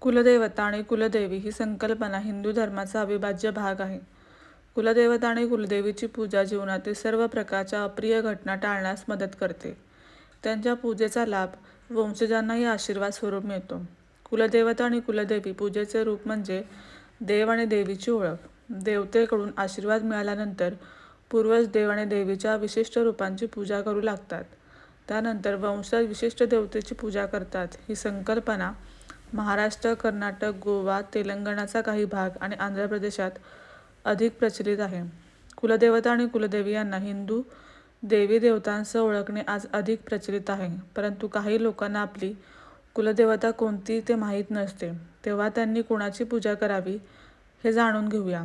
कुलदेवता आणि कुलदेवी ही संकल्पना हिंदू धर्माचा अविभाज्य भाग आहे. कुलदेवता आणि कुलदेवीची पूजा जीवनातील सर्व प्रकारच्या अप्रिय घटना टाळण्यास मदत करते. त्यांच्या पूजेचा लाभ वंशजांनाही आशीर्वाद स्वरूप मिळतो. कुलदेवता आणि कुलदेवी पूजेचे रूप म्हणजे देव आणि देवीची ओळख. देवतेकडून आशीर्वाद मिळाल्यानंतर पूर्वज देव आणि देवीच्या विशिष्ट रूपांची पूजा करू लागतात. त्यानंतर वंशज विशिष्ट देवतेची पूजा करतात. ही संकल्पना महाराष्ट्र, कर्नाटक, गोवा, तेलंगणाचा काही भाग आणि आंध्र प्रदेशात अधिक प्रचलित आहे. कुलदेवता आणि कुलदेवी यांना हिंदू देवी-देवतांसह ओळखणे आज अधिक प्रचलित आहे. परंतु काही लोकांना आपली कुलदेवता कोणती ते माहीत नसते. तेव्हा त्यांनी कोणाची पूजा करावी हे जाणून घेऊया.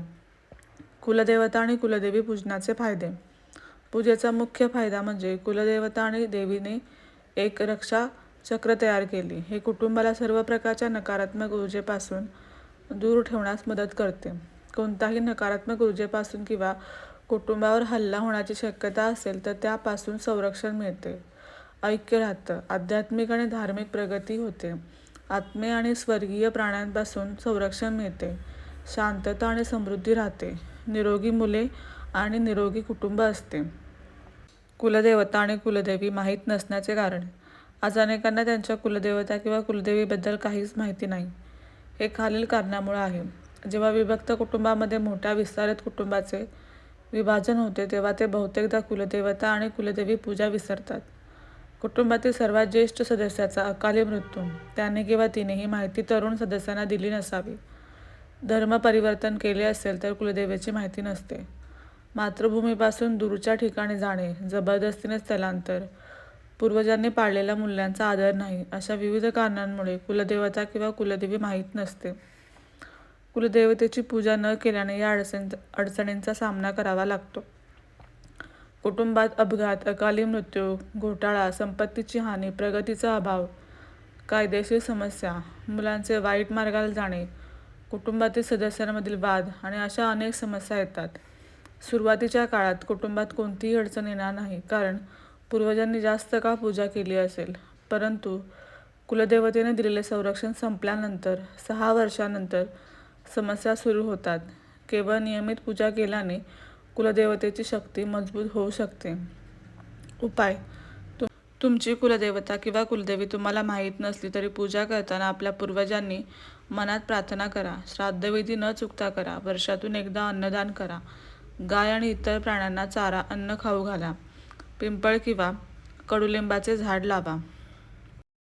कुलदेवता आणि कुलदेवी पूजनाचे फायदे पूजेचा मुख्य फायदा म्हणजे कुलदेवता आणि देवीने एक रक्षा चक्र तयार केली हे कुटुंबाला सर्व प्रकारच्या नकारात्मक ऊर्जेपासून दूर ठेवण्यास मदत करते. कोणताही नकारात्मक ऊर्जेपासून किंवा कुटुंबावर हल्ला होण्याची शक्यता असेल तर त्यापासून संरक्षण मिळते. ऐक्य राहतं. आध्यात्मिक आणि धार्मिक प्रगती होते. आत्मे आणि स्वर्गीय प्राण्यांपासून संरक्षण मिळते. शांतता आणि समृद्धी राहते. निरोगी मुले आणि निरोगी कुटुंब असते. कुलदेवता आणि कुलदेवी माहीत नसण्याचे कारण आज अनेकांना त्यांच्या कुलदेवता किंवा कुलदेवीबद्दल काहीच माहिती नाही. हे खालील कारणामुळं आहे. जेव्हा विभक्त कुटुंबामध्ये मोठ्या विस्तारित कुटुंबाचे विभाजन होते तेव्हा ते बहुतेकदा कुलदेवता आणि कुलदेवी पूजा विसरतात. कुटुंबातील सर्वात ज्येष्ठ सदस्याचा अकाली मृत्यू त्याने किंवा तिने ही माहिती तरुण सदस्यांना दिली नसावी. धर्म परिवर्तन केले असेल तर कुलदेवीची माहिती नसते. मातृभूमीपासून दूरच्या ठिकाणी जाणे, जबरदस्तीने स्थलांतर, पूर्वजांनी पाळलेल्या मूल्यांचा आदर नाही अशा विविध कारणांमुळे कुलदेवता किंवा कुलदेवी माहीत नसते. कुलदेवतेची पूजा न केल्याने या अडचणींचा सामना करावा लागतो. कुटुंबात अपघात, अकाली मृत्यू, घोटाळा, संपत्तीची हानी, प्रगतीचा अभाव, कायदेशीर समस्या, मुलांचे वाईट मार्गाला जाणे, कुटुंबातील सदस्यांमधील वाद आणि अशा अनेक समस्या येतात. सुरुवातीच्या काळात कुटुंबात कोणतीही अडचण येणार नाही कारण पूर्वजांनी जास्त काळ पूजा केली असेल. परंतु कुलदेवतेने दिलेले संरक्षण संपल्यानंतर सहा वर्षानंतर समस्या सुरू होतात. केवळ नियमित पूजा केल्याने कुलदेवतेची शक्ती मजबूत होऊ शकते. उपाय तुमची कुलदेवता किंवा कुलदेवी तुम्हाला माहीत नसली तरी पूजा करताना आपल्या पूर्वजांनी मनात प्रार्थना करा. श्राद्धविधी न चुकता करा. वर्षातून एकदा अन्नदान करा. गाय आणि इतर प्राण्यांना चारा अन्न खाऊ घाला. पिंपळ किंवा कडुलिंबाचे झाड लावा.